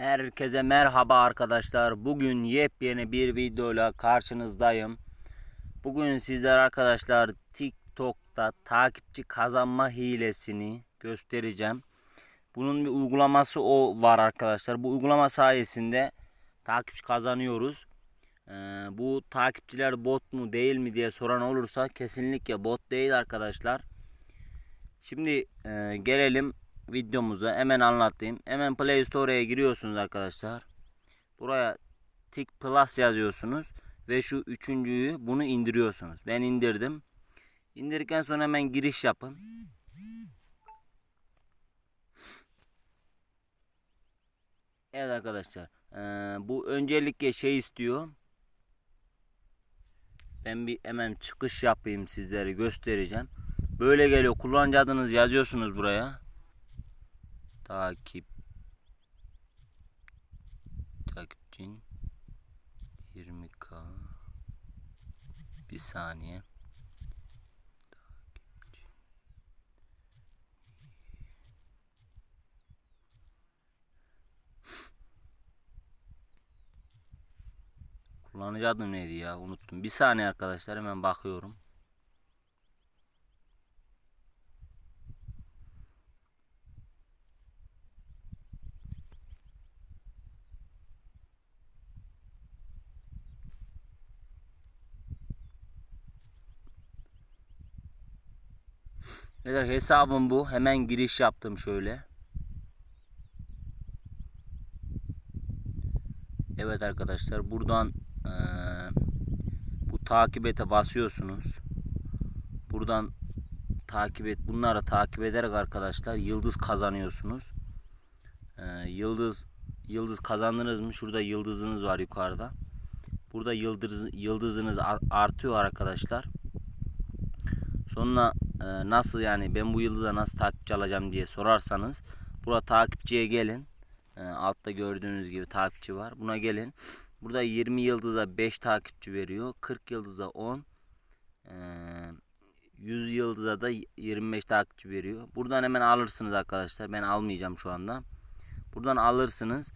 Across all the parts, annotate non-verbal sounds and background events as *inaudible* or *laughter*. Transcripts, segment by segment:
Herkese merhaba arkadaşlar. Bugün yepyeni bir videoyla karşınızdayım. Bugün sizler arkadaşlar TikTok'ta takipçi kazanma hilesini göstereceğim. Bunun bir uygulaması o var arkadaşlar. Bu uygulama sayesinde takipçi kazanıyoruz. Ee, bu takipçiler bot mu değil mi diye soran olursa kesinlikle bot değil arkadaşlar. Şimdi e, gelelim videomuza hemen anlatayım. Hemen Play Store'ya giriyorsunuz arkadaşlar. Buraya Tik Plus yazıyorsunuz ve şu üçüncüyü bunu indiriyorsunuz. Ben indirdim. İndirdikten sonra hemen giriş yapın. Evet arkadaşlar. bu öncelikle şey istiyor. Ben bir hemen çıkış yapayım sizlere göstereceğim. Böyle geliyor. Kullanıcı adınızı yazıyorsunuz buraya. Takip. Takipçin 20k bir saniye. Kullanıcı adım neydi ya? Unuttum. Bir saniye arkadaşlar hemen bakıyorum Evet hesabım bu. Hemen giriş yaptım şöyle. Evet arkadaşlar buradan eee, bu takip ete basıyorsunuz. Buradan takip et. Bunları takip ederek arkadaşlar yıldız kazanıyorsunuz. Eee, yıldız yıldız kazandınız mı? Şurada yıldızınız var yukarıda. Burada yıldız yıldızınız ar- artıyor arkadaşlar. Sonra e, nasıl yani ben bu yıldıza nasıl takipçi alacağım diye sorarsanız burada takipçiye gelin. E, altta gördüğünüz gibi takipçi var. Buna gelin. Burada 20 yıldıza 5 takipçi veriyor. 40 yıldıza 10. E, 100 yıldıza da 25 takipçi veriyor. Buradan hemen alırsınız arkadaşlar. Ben almayacağım şu anda. Buradan alırsınız.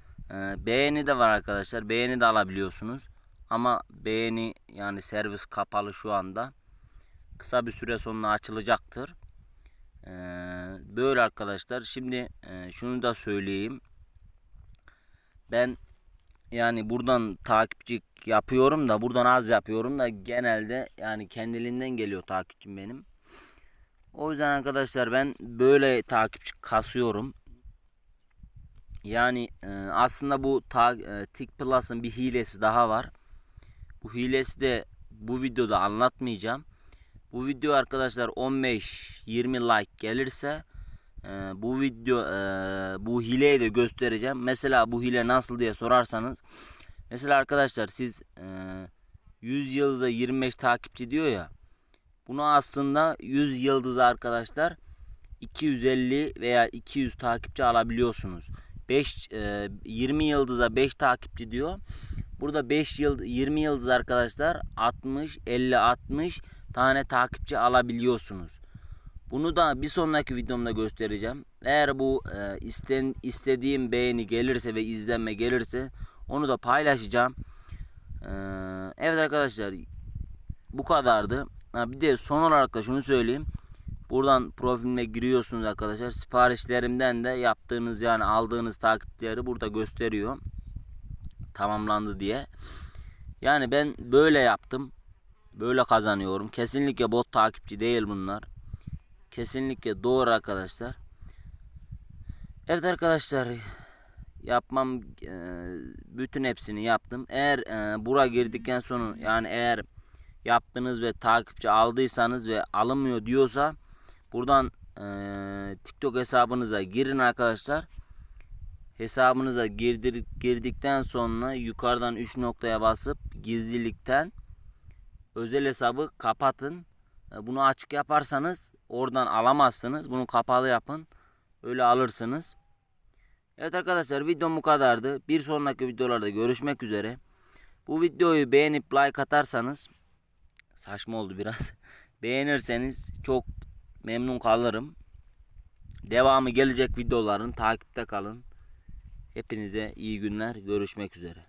Beğeni de var arkadaşlar. Beğeni de alabiliyorsunuz. Ama beğeni yani servis kapalı şu anda kısa bir süre sonra açılacaktır. Ee, böyle arkadaşlar. Şimdi e, şunu da söyleyeyim. Ben yani buradan takipçi yapıyorum da buradan az yapıyorum da genelde yani kendiliğinden geliyor takipçim benim. O yüzden arkadaşlar ben böyle takipçi kasıyorum. Yani e, aslında bu ta, e, Tik Plus'ın bir hilesi daha var. Bu hilesi de bu videoda anlatmayacağım. Bu video arkadaşlar 15-20 like gelirse e, bu video e, bu hileyi de göstereceğim. Mesela bu hile nasıl diye sorarsanız mesela arkadaşlar siz e, 100 yıldıza 25 takipçi diyor ya bunu aslında 100 yıldız arkadaşlar 250 veya 200 takipçi alabiliyorsunuz. 5 e, 20 yıldıza 5 takipçi diyor. Burada 5 yıl 20 yıldız arkadaşlar 60 50 60 tane takipçi alabiliyorsunuz. Bunu da bir sonraki videomda göstereceğim. Eğer bu e, isten, istediğim beğeni gelirse ve izlenme gelirse onu da paylaşacağım. E, evet arkadaşlar bu kadardı. Ha, bir de son olarak da şunu söyleyeyim. Buradan profilime giriyorsunuz arkadaşlar. Siparişlerimden de yaptığınız yani aldığınız takipçileri burada gösteriyor. Tamamlandı diye. Yani ben böyle yaptım. Böyle kazanıyorum. Kesinlikle bot takipçi değil bunlar. Kesinlikle doğru arkadaşlar. Evet arkadaşlar. Yapmam e, bütün hepsini yaptım. Eğer e, bura girdikten sonra yani eğer yaptınız ve takipçi aldıysanız ve alınmıyor diyorsa buradan e, TikTok hesabınıza girin arkadaşlar. Hesabınıza girdikten sonra yukarıdan 3 noktaya basıp gizlilikten özel hesabı kapatın. E, Bunu açık yaparsanız oradan alamazsınız. Bunu kapalı yapın. Öyle alırsınız. Evet arkadaşlar videom bu kadardı. Bir sonraki videolarda görüşmek üzere. Bu videoyu beğenip like atarsanız saçma oldu biraz. *laughs* Beğenirseniz çok memnun kalırım. Devamı gelecek videoların takipte kalın. Hepinize iyi günler. Görüşmek üzere.